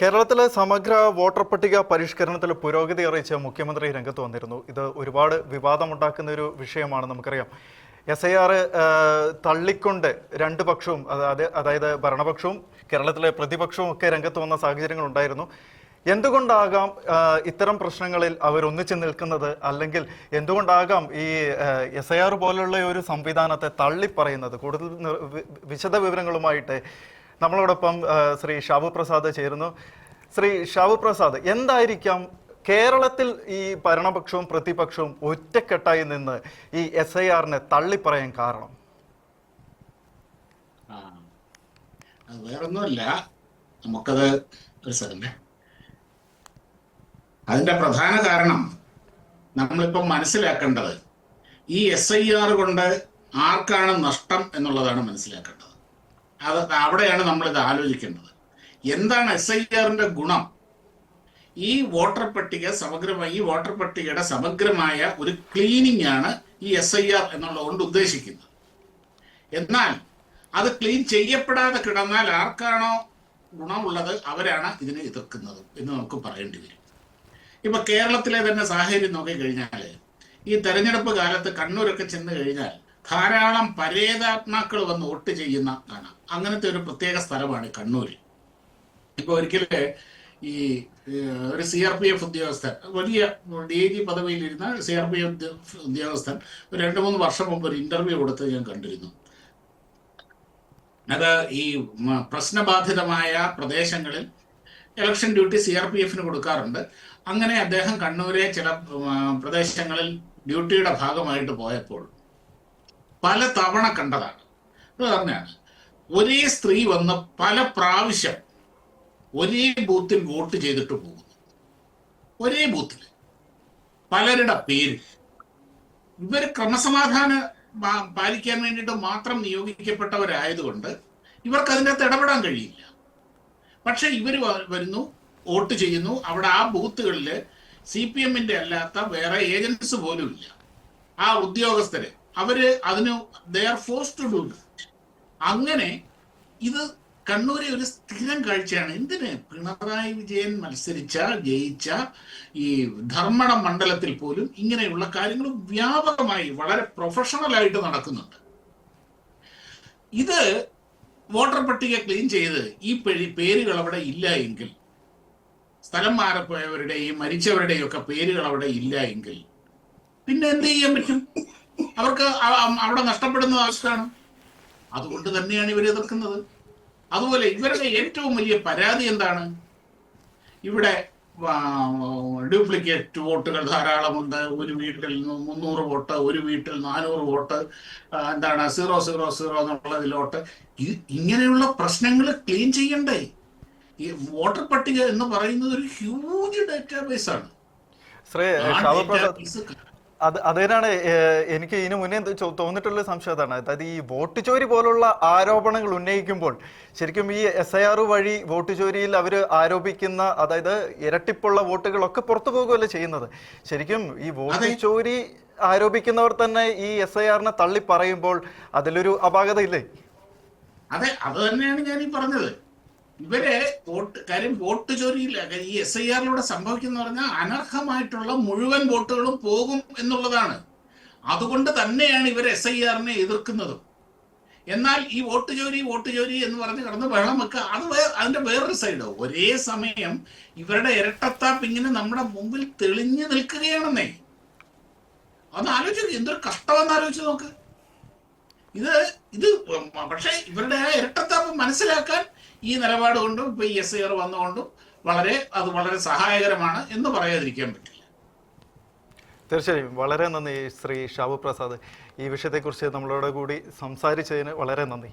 കേരളത്തിലെ സമഗ്ര വോട്ടർ പട്ടിക പരിഷ്കരണത്തിൽ പുരോഗതി അറിയിച്ച് മുഖ്യമന്ത്രി രംഗത്ത് വന്നിരുന്നു. ഇത് ഒരുപാട് വിവാദമുണ്ടാക്കുന്ന ഒരു വിഷയമാണ് നമുക്കറിയാം എസ് ഐ ആർ തള്ളിക്കൊണ്ട് രണ്ട് പക്ഷവും അതായത് ഭരണപക്ഷവും കേരളത്തിലെ പ്രതിപക്ഷവും ഒക്കെ രംഗത്ത് വന്ന സാഹചര്യങ്ങൾ ഉണ്ടായിരുന്നു എന്തുകൊണ്ടാകാം ഇത്തരം പ്രശ്നങ്ങളിൽ അവർ ഒന്നിച്ചു നിൽക്കുന്നത്? അല്ലെങ്കിൽ എന്തുകൊണ്ടാകാം ഈ എസ് ഐ ആർ പോലുള്ള ഒരു സംവിധാനത്തെ തള്ളിപ്പറയുന്നത്? കൂടുതൽ വിശദ വിവരങ്ങളുമായിട്ട് നമ്മളോടൊപ്പം ശ്രീ ഷാബു പ്രസാദ് ചേരുന്നു. ശ്രീ ഷാബു പ്രസാദ് എന്തായിരിക്കാം കേരളത്തിൽ ഈ ഭരണപക്ഷവും പ്രതിപക്ഷവും ഒറ്റക്കെട്ടായി നിന്ന് ഈ എസ് ഐ ആറിനെ തള്ളിപ്പറയാൻ കാരണം? വേറൊന്നുമല്ല. നമുക്കത് ഒരു സെക്കൻഡ് അതിന്റെ പ്രധാന കാരണം നമ്മളിപ്പം മനസ്സിലാക്കേണ്ടത് ഈ എസ് ഐ ആർ കൊണ്ട് ആർക്കാണ് നഷ്ടം എന്നുള്ളതാണ് മനസ്സിലാക്കേണ്ടത്. അത് അവിടെയാണ് ഇത് ആലോചിക്കേണ്ടത്. എന്താണ് എസ് ഐ ആറിന്റെ ഗുണം? ഈ വോട്ടർ പട്ടിക സമഗ്രമായി ഈ വോട്ടർ പട്ടികയുടെ സമഗ്രമായ ഒരു ക്ലീനിങ് ആണ് ഈ എസ് ഐ ആർ എന്നുള്ളതുകൊണ്ട് ഉദ്ദേശിക്കുന്നത്. എന്നാൽ അത് ക്ലീൻ ചെയ്യപ്പെടാതെ കിടന്നാൽ ആർക്കാണോ ഗുണമുള്ളത് അവരാണ് ഇതിനെ എതിർക്കുന്നത് എന്ന് നമുക്ക് പറയേണ്ടി വരും. ഇപ്പൊ കേരളത്തിലെ തന്നെ സാഹചര്യം നോക്കിക്കഴിഞ്ഞാൽ ഈ തെരഞ്ഞെടുപ്പ് കാലത്ത് കണ്ണൂരൊക്കെ ചെന്ന് കഴിഞ്ഞാൽ ധാരാളം പരേതാത്മാക്കൾ വന്ന് വോട്ട് ചെയ്യുന്ന കാണാം. അങ്ങനത്തെ ഒരു പ്രത്യേക സ്ഥലമാണ് കണ്ണൂര്. ഇപ്പൊ ഒരിക്കൽ ഈ ഒരു സി ആർ പി എഫ് ഉദ്യോഗസ്ഥൻ വലിയ ഡി ജി പദവിയിലിരുന്ന സി ആർ പി എഫ് ഉദ്യോഗസ്ഥൻ ഒരു രണ്ട് മൂന്ന് വർഷം മുമ്പ് ഒരു ഇന്റർവ്യൂ കൊടുത്ത് ഞാൻ കണ്ടിരുന്നു. അത് ഈ പ്രശ്നബാധിതമായ പ്രദേശങ്ങളിൽ election duty C R P എഫിന് കൊടുക്കാറുണ്ട്. അങ്ങനെ അദ്ദേഹം കണ്ണൂരെ ചില പ്രദേശങ്ങളിൽ ഡ്യൂട്ടിയുടെ ഭാഗമായിട്ട് പോയപ്പോൾ പല തവണ കണ്ടതാണ്. പറഞ്ഞാൽ പറഞ്ഞാണ് ഒരേ സ്ത്രീ വന്ന് പല പ്രാവശ്യം ഒരേ ബൂത്തിൽ വോട്ട് ചെയ്തിട്ട് പോകുന്നു. ഒരേ ബൂത്തിൽ. പലരുടെ പേര് ഇവർ ക്രമസമാധാന പാലിക്കാൻ വേണ്ടിയിട്ട് മാത്രം നിയോഗിക്കപ്പെട്ടവരായതുകൊണ്ട് ഇവർക്ക് അതിനകത്ത് ഇടപെടാൻ കഴിയില്ല. പക്ഷെ ഇവർ വരുന്നു വോട്ട് ചെയ്യുന്നു. അവിടെ ആ ബൂത്തുകളിൽ സി പി എമ്മിന്റെ അല്ലാത്ത വേറെ ഏജൻസ് പോലും ഇല്ല. ആ ഉദ്യോഗസ്ഥര് അവർ അതിന് they are force to do അങ്ങനെ ഇത് കണ്ണൂരെ ഒരു സ്ഥിരം കാഴ്ചയാണ്. എന്തിന്? പിണറായി വിജയൻ മത്സരിച്ച ജയിച്ച ഈ ധർമ്മണ മണ്ഡലത്തിൽ പോലും ഇങ്ങനെയുള്ള കാര്യങ്ങൾ വ്യാപകമായി വളരെ പ്രൊഫഷണൽ ആയിട്ട് നടക്കുന്നുണ്ട്. ഇത് വോട്ടർ പട്ടിക ക്ലീൻ ചെയ്ത് ഈ പേര് പേരുകൾ അവിടെ ഇല്ല എങ്കിൽ സ്ഥലം മാറിപ്പോയവരുടെയും മരിച്ചവരുടെയും ഒക്കെ പേരുകൾ അവിടെ ഇല്ല എങ്കിൽ പിന്നെ എന്ത് ചെയ്യാൻ പറ്റും? അവർക്ക് അവിടെ നഷ്ടപ്പെടുന്ന അവസ്ഥയാണ്. അതുകൊണ്ട് തന്നെയാണ് ഇവർ എതിർക്കുന്നത്. അതുപോലെ ഇവരുടെ ഏറ്റവും വലിയ പരാതി എന്താണ്? ഇവിടെ ഡ്യൂപ്ലിക്കേറ്റ് വോട്ടുകൾ ധാരാളമുണ്ട്. ഒരു വീട്ടിൽ മുന്നൂറ് വോട്ട് ഒരു വീട്ടിൽ നാനൂറ് വോട്ട് എന്താണ് സീറോ സീറോ സീറോ എന്നുള്ളതിലോട്ട്. ഇങ്ങനെയുള്ള പ്രശ്നങ്ങൾ ക്ലീൻ ചെയ്യണ്ടേ? ഈ വോട്ടർ പട്ടിക എന്ന് പറയുന്നത് ഒരു ഹ്യൂജ് ഡാറ്റാബേസ് ആണ് അത് അതിനാണ് എനിക്ക് ഇതിനു മുന്നേ തോന്നിയിട്ടുള്ള ഒരു സംശയം അതാണ്. അതായത് ഈ വോട്ട് ചോരി പോലുള്ള ആരോപണങ്ങൾ ഉന്നയിക്കുമ്പോൾ ശരിക്കും ഈ എസ് ഐ ആർ വഴി വോട്ട് ചോരിയിൽ അവർ ആരോപിക്കുന്ന അതായത് ഇരട്ടിപ്പുള്ള വോട്ടുകളൊക്കെ പുറത്തു പോകുകയല്ലേ ചെയ്യുന്നത്. ശരിക്കും ഈ വോട്ട് ചോരി ആരോപിക്കുന്നവർ തന്നെ ഈ എസ് ഐ ആറിനെ തള്ളി പറയുമ്പോൾ അതിലൊരു അപാകത ഇല്ലേ അതെ അത് തന്നെയാണ് ഞാൻ ഈ പറഞ്ഞത്. ഇവരെ വോട്ട് കാര്യം വോട്ട് ചോരിയില്ല. ഈ എസ് ഐ ആറിലൂടെ സംഭവിക്കുന്ന പറഞ്ഞാൽ അനർഹമായിട്ടുള്ള മുഴുവൻ വോട്ടുകളും പോകും എന്നുള്ളതാണ്. അതുകൊണ്ട് തന്നെയാണ് ഇവർ എസ് ഐ ആറിനെ എതിർക്കുന്നതും. എന്നാൽ ഈ വോട്ട് ചോരി വോട്ട് ചോരി എന്ന് പറഞ്ഞ് കിടന്ന് വെള്ളം വെക്കുക അത് അതിന്റെ വേറൊരു സൈഡ് ഒരേ സമയം ഇവരുടെ ഇരട്ടത്താപ്പ് ഇങ്ങനെ നമ്മുടെ മുമ്പിൽ തെളിഞ്ഞു നിൽക്കുകയാണെന്നേ. അത് ആലോചിച്ച് എന്തൊരു കഷ്ടമെന്ന് ആലോചിച്ച് നോക്ക്. ഇത് ഇത് പക്ഷേ ഇവരുടെ ആ ഇരട്ടത്താപ്പ് മനസ്സിലാക്കാൻ ഈ നിലപാട് കൊണ്ടും ഇപ്പൊ ഈ എസ് ഐ ആർ വന്നുകൊണ്ടും വളരെ അത് വളരെ സഹായകരമാണ് എന്ന് പറയാതിരിക്കാൻ പറ്റില്ല. തീർച്ചയായും. വളരെ നന്ദി ശ്രീ ഷാബു പ്രസാദ്. ഈ വിഷയത്തെക്കുറിച്ച് നമ്മളോട് കൂടി സംസാരിച്ചതിന് വളരെ നന്ദി.